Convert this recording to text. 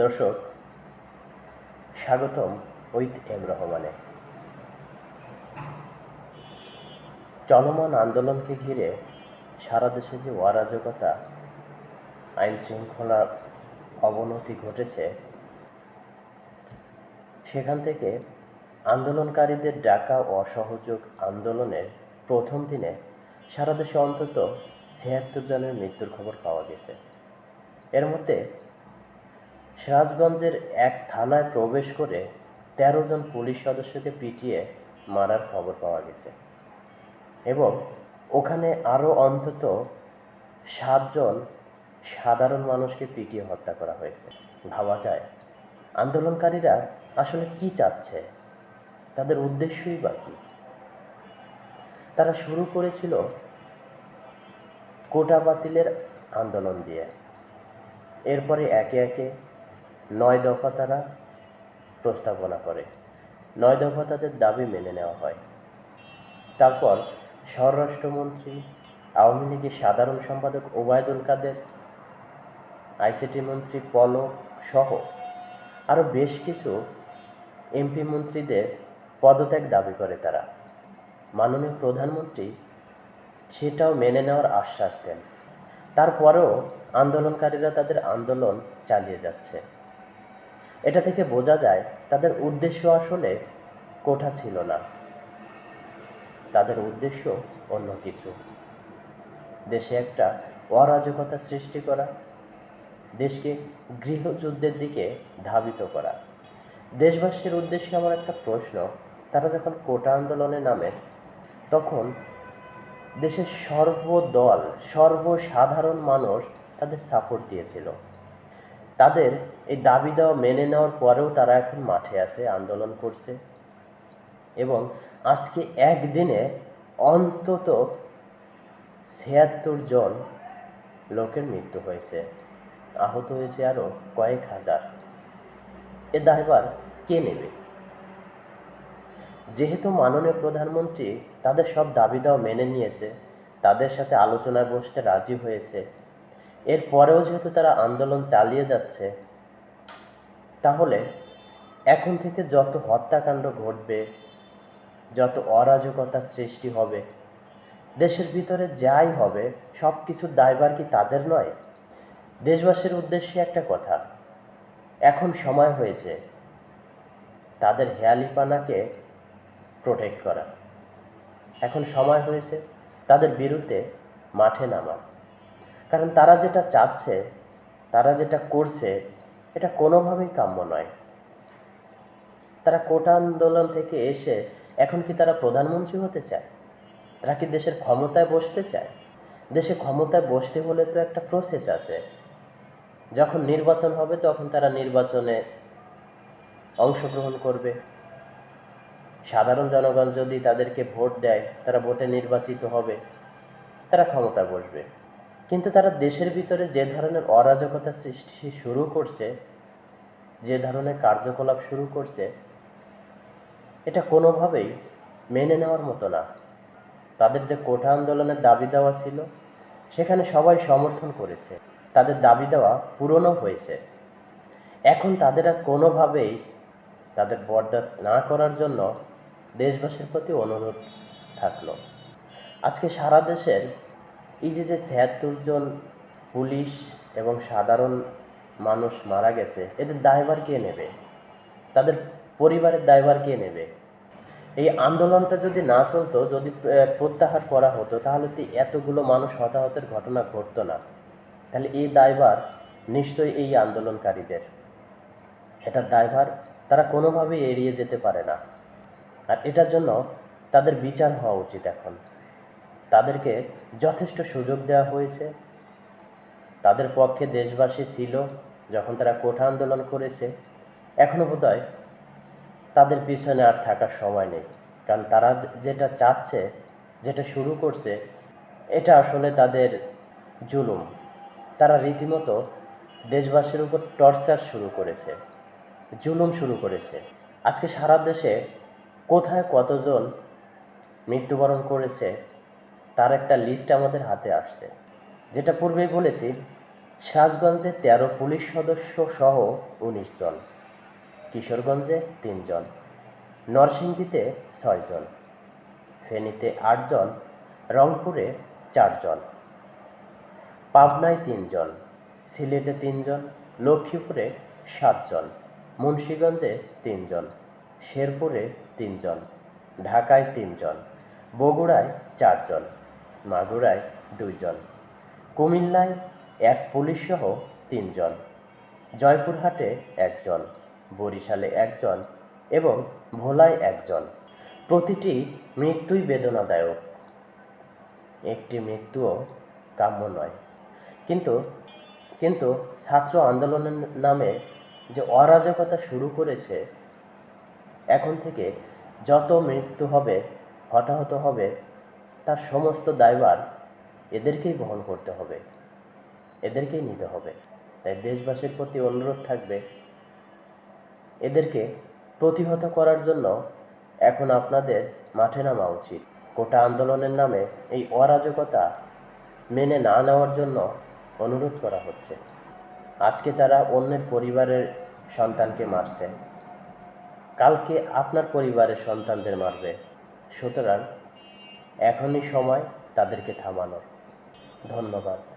দর্শক, স্বাগতম with M রহমানে। চলমান আন্দোলনকে ঘিরে সারা দেশে যে অরাজকতা, আইন শৃঙ্খলার অবনতি ঘটেছে, সেখান থেকে আন্দোলনকারীদের ডাকা অসহযোগ আন্দোলনের প্রথম দিনে সারা দেশে অন্তত ছিয়াত্তর জনের মৃত্যুর খবর পাওয়া গেছে। এর মধ্যে সিরাজগঞ্জের এক থানায় প্রবেশ করে তেরো জন পুলিশ সদস্যকে পিটিয়ে মারার খবর পাওয়া গেছে। এবং ওখানে আরও অন্তত সাতজন সাধারণ মানুষকে পিটিয়ে হত্যা করা হয়েছে। ভাবা যায়, আন্দোলনকারীরা আসলে কি চাচ্ছে? তাদের উদ্দেশ্যই বা কী? তারা শুরু করেছিল কোটা বাতিলের আন্দোলন দিয়ে। এরপরে একে একে নয় দফা তারা প্রস্তাবনা করে। নয় দফা তাদের দাবি মেনে নেওয়া হয়। তারপর স্বরাষ্ট্রমন্ত্রী, আওয়ামী লীগের সাধারণ সম্পাদক ওবায়দুল কাদের, আইসিটি মন্ত্রী পলক সহ আরও বেশ কিছু এমপি মন্ত্রীদের পদত্যাগ দাবি করে তারা। মাননীয় প্রধানমন্ত্রী সেটাও মেনে নেওয়ার আশ্বাস দেন। তারপরেও আন্দোলনকারীরা তাদের আন্দোলন চালিয়ে যাচ্ছে। এটা থেকে বোঝা যায় তাদের উদ্দেশ্য আসলে কোঠা ছিল না। তাদের উদ্দেশ্য অন্য কিছু। দেশে একটা অরাজকতা সৃষ্টি করা, দেশকে গৃহযুদ্ধের দিকে ধাবিত করা। দেশবাসীর উদ্দেশ্যে আমার একটা প্রশ্ন, তারা যখন কোটা আন্দোলনে নামে, তখন দেশের সর্বদল, সর্বসাধারণ মানুষ তাদের সাপোর্ট দিয়েছিল। তাদের এই দাবি দেওয়া মেনে নেওয়ার পরেও তারা এখন মাঠে আছে, আন্দোলন করছে। এবং আজকে একদিনে অন্তত ছিয়াত্তর জন লোকের মৃত্যু হয়েছে। আহত হয়েছে আরও কয়েক হাজার। এ দায়ভার কে নেবে? যেহেতু মাননীয় প্রধানমন্ত্রী তাদের সব দাবি দাওয়া মেনে নিয়েছে, তাদের সাথে আলোচনায় বসতে রাজি হয়েছে এরপরেও যেহেতু তারা আন্দোলন চালিয়ে যাচ্ছে, তাহলে এখন থেকে যত হত্যাকাণ্ড ঘটবে, যত অরাজকতা সৃষ্টি হবে, দেশের ভিতরে যাই হবে, সব কিছুর দায়ভার কি তাদের নয়? দেশবাসীর উদ্দেশ্যে একটা কথা, এখন সময় হয়েছে তাদের হেয়ালিপানাকে প্রোটেক্ট করা। এখন সময় হয়েছে তাদের বিরুদ্ধে মাঠে নামা। কারণ তারা যেটা চাচ্ছে, তারা যেটা করছে, এটা কোনোভাবেই কাম্য নয়। তারা কোটা আন্দোলন থেকে এসে এখন কি তারা প্রধানমন্ত্রী হতে চায়? তারা কি দেশের ক্ষমতায় বসতে চায়? দেশে ক্ষমতায় বসতে হলে তো একটা প্রসেস আছে। যখন নির্বাচন হবে, তখন তারা নির্বাচনে অংশগ্রহণ করবে। সাধারণ জনগণ যদি তাদেরকে ভোট দেয়, তারা ভোটে নির্বাচিত হবে। তারা ক্ষমতা বসবে। কিন্তু তারা দেশের ভিতরে যে ধরনের অরাজকতা সৃষ্টি শুরু করছে, যে ধরনের কার্যকলাপ শুরু করছে, এটা কোনোভাবেই মেনে নেওয়ার মতো না। তাদের যে কোঠা আন্দোলনের দাবি দেওয়া ছিল, সেখানে সবাই সমর্থন করেছে। তাদের দাবি দেওয়া পূরণও হয়েছে। এখন তাদের আর কোনোভাবেই তাদের বরদাস্ত না করার জন্য দেশবাসীর প্রতি অনুরোধ থাকল। আজকে সারা দেশের এই যে যে ছিয়াত্তর জন পুলিশ এবং সাধারণ মানুষ মারা গেছে, এদের দায়ভার কে নেবে? তাদের পরিবারের দায়ভার কে নেবে? এই আন্দোলনটা যদি না চলতো, যদি প্রত্যাহার করা হতো, তাহলে তো এতগুলো মানুষ হতাহতের ঘটনা ঘটতো না। তাহলে এই দায়ভার নিশ্চয়ই এই আন্দোলনকারীদের। এটার দায়ভার তারা কোনোভাবেই এড়িয়ে যেতে পারে না। আর এটার জন্য তাদের বিচার হওয়া উচিত এখন। তাদেরকে যথেষ্ট সুযোগ দেওয়া হয়েছে। তাদের পক্ষে দেশবাসী ছিল, যখন তারা কোঠা আন্দোলন করেছে। এখনও বোধহয় তাদের পিছনে আর থাকার সময় নেই। কারণ তারা যেটা চাচ্ছে, যেটা শুরু করছে, এটা আসলে তাদের জুলুম। তারা রীতিমতো দেশবাসীর উপর টর্চার শুরু করেছে, জুলুম শুরু করেছে। আজকে সারা দেশে কোথায় কতজন মৃত্যুবরণ করেছে তার একটা লিস্ট আমাদের হাতে আসছে। যেটা পূর্বেই বলেছি, সিরাজগঞ্জে তেরো পুলিশ সদস্য সহ উনিশ জন, কিশোরগঞ্জে তিনজন নরসিংদীতে ছয়জন ফেনীতে আটজন রংপুরে চারজন পাবনায় তিনজন সিলেটে তিনজন লক্ষ্মীপুরে সাতজন মুন্সীগঞ্জে তিনজন শেরপুরে তিনজন ঢাকায় তিনজন বগুড়ায় চারজন মাগুরায় দুইজন, কুমিল্লায় এক পুলিশসহ তিনজন, জয়পুরহাটে একজন, বরিশালে একজন এবং ভোলায় একজন। প্রতিটি মৃত্যুই বেদনাদায়ক। একটি মৃত্যুও কাম্য নয়। কিন্তু কিন্তু ছাত্র আন্দোলনের নামে যে অরাজকতা শুরু করেছে, এখন থেকে যত মৃত্যু হবে, হতাহত হবে তার সমস্ত দায়ভার এদেরকেই বহন করতে হবে, এদেরকেই নিতে হবে। তাই দেশবাসীর প্রতি অনুরোধ থাকবে, এদেরকে প্রতিহত করার জন্য এখন আপনাদের মাঠে নামা উচিত। কোটা আন্দোলনের নামে এই অরাজকতা মেনে না নেওয়ার জন্য অনুরোধ করা হচ্ছে। আজকে তারা অন্যের পরিবারের সন্তানকে মারছে। কালকে আপনার পরিবারের সন্তানদের মারবে। সুতরাং এখনই সময় তাদেরকে থামানোর। ধন্যবাদ।